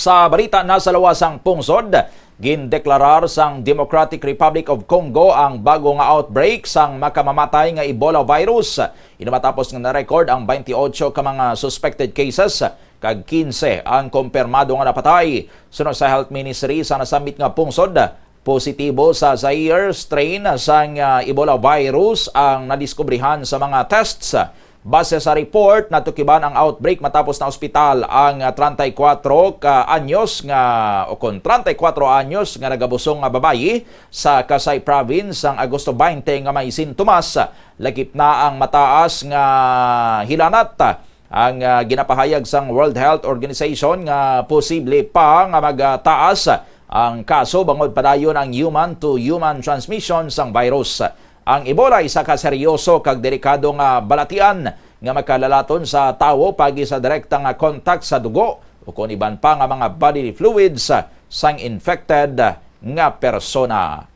Sa balita na sa lawasang pungsod, gindeklarar sang Democratic Republic of Congo ang bago nga outbreak sang makamamatay nga Ebola virus. Inamatapos nga na-record ang 28 ka mga suspected cases kag 15 ang kumpirmado nga napatay. Sunod sa Health Ministry sa nasambit nga pungsod, positibo sa Zaire strain sang uh, Ebola virus ang nadiskubrihan sa mga tests. Base sa report, natukiban ang outbreak matapos na ospital ang uh, 34 ka anyos nga o kon 34 anyos nga nagabusong nga babayi sa Kasai Province ang Agosto 20 nga may sintomas. Lagip na ang mataas nga hilanat ang uh, ginapahayag sang World Health Organization nga posible pa nga magtaas ang kaso bangod padayon ang human to human transmission sang virus. Ang Ebola isa ka seryoso kag delikado nga balatian nga makalalaton sa tawo pagi sa direktang nga contact sa dugo o kung iban pa nga mga bodily fluids sang infected nga persona.